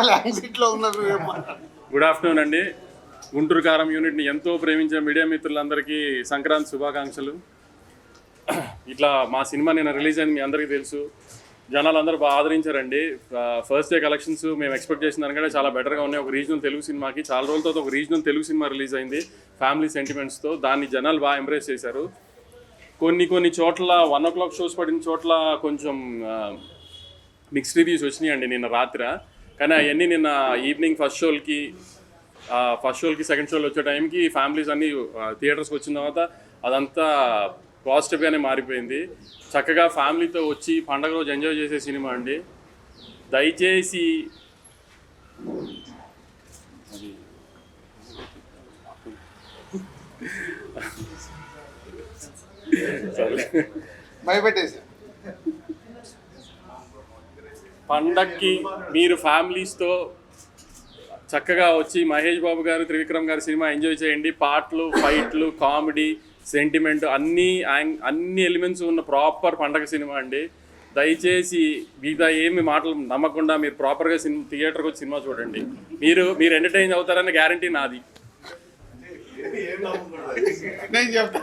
వాళ్ళు ఉన్నారు good afternoon అండి. గుంటూరు కారం యూనిట్ని ఎంతో ప్రేమించే మీడియా మిత్రులందరికీ సంక్రాంతి శుభాకాంక్షలు. ఇట్లా మా సినిమా నిన్న రిలీజ్ అయింది మీ అందరికీ తెలుసు. జనాలు అందరూ బాగా ఆదరించారండి. ఫస్ట్ డే కలెక్షన్స్ మేము ఎక్స్పెక్ట్ చేసిన దానికంటే చాలా బెటర్గా ఉన్నాయి. ఒక రీజనల్ తెలుగు సినిమాకి చాలా రోజుల తర్వాత ఒక రీజనల్ తెలుగు సినిమా రిలీజ్ అయింది. ఫ్యామిలీ సెంటిమెంట్స్తో దాన్ని జనాలు బాగా ఎంబ్రేస్ చేశారు. కొన్ని కొన్ని చోట్ల వన్ ఓ క్లాక్ షోస్ పడిన చోట్ల కొంచెం మిక్స్డ్ రివ్యూస్ వచ్చినాయండి నిన్న రాత్రి. కానీ అవన్నీ నిన్న ఈవినింగ్ ఫస్ట్ షోలకి ఫస్ట్ షోలకి సెకండ్ షోలు వచ్చే టైంకి ఫ్యామిలీస్ అన్నీ థియేటర్స్కి వచ్చిన తర్వాత అదంతా పాజిటివ్గానే మారిపోయింది. చక్కగా ఫ్యామిలీతో వచ్చి పండగ రోజు ఎంజాయ్ చేసే సినిమా అండి. దయచేసి భయపెట్టేసి. పండక్కి మీరు ఫ్యామిలీస్తో చక్కగా వచ్చి మహేష్ బాబు గారు త్రివిక్రమ్ గారు సినిమా ఎంజాయ్ చేయండి. పాటలు ఫైట్లు కామెడీ సెంటిమెంట్ అన్ని అన్ని ఎలిమెంట్స్ ఉన్న ప్రాపర్ పండగ సినిమా అండి. దయచేసి మిగతా ఏమి మాటలు నమ్మకుండా మీరు ప్రాపర్గా సినిమా థియేటర్కి వచ్చి సినిమా చూడండి. మీరు మీరు ఎంటర్టైన్ అవుతారనే గ్యారంటీ నాది. నేను చెప్తా.